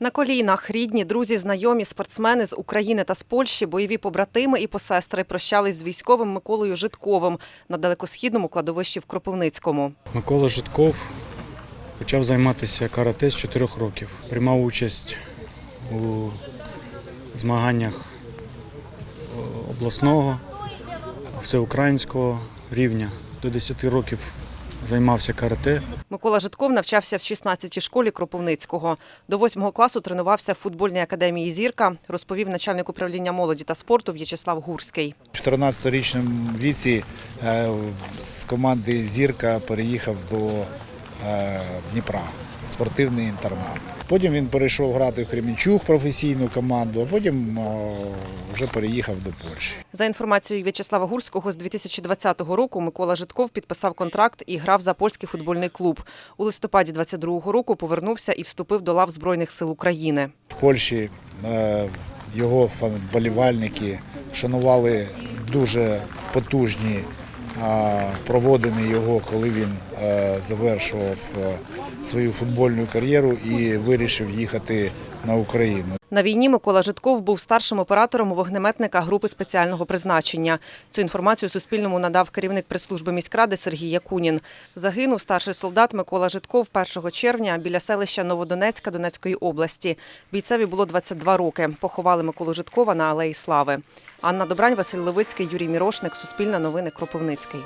На колінах рідні, друзі, знайомі, спортсмени з України та з Польщі, бойові побратими і посестри прощались з військовим Миколою Житковим на далекосхідному кладовищі в Кропивницькому. Микола Житков почав займатися карате з 4 років. Приймав участь у змаганнях е, обласного, всеукраїнського рівня. До 10 років займався карате. Микола Житков навчався в 16-й школі Кропивницького. До 8 класу тренувався в футбольній академії Зірка, розповів начальник управління молоді та спорту В'ячеслав Гурський. У 14-річному віці е, з команди Зірка переїхав до Дніпра, спортивний інтернат. Потім він перейшов грати в Кремінчуг професійну команду, а потім е, вже переїхав до Польщі. За інформацією В'ячеслава Гурського, з 2020 року Микола Житков підписав контракт і грав за польський футбольний клуб. У листопаді 22 року повернувся і вступив до лав Збройних сил України. В Польщі е, його вболівальники вшанували дуже потужні е, його, коли він завершував е, свою футбольну кар'єру і вирішив їхати на Україну. На війні Микола Житков був старшим оператором вогнеметника групи спеціального призначення. Цю інформацію Суспільному надав керівник прес-служби міськради Сергій Якунін. Загинув старший солдат Микола Житков 1 червня біля селища Новодонецька Донецької області. Бійцеві було 22 роки. Поховали Миколу Житкова на Алеї Слави. Анна Добрань, Василь Левицький, Юрій Мірошник, Суспільне новини, Кропивницький.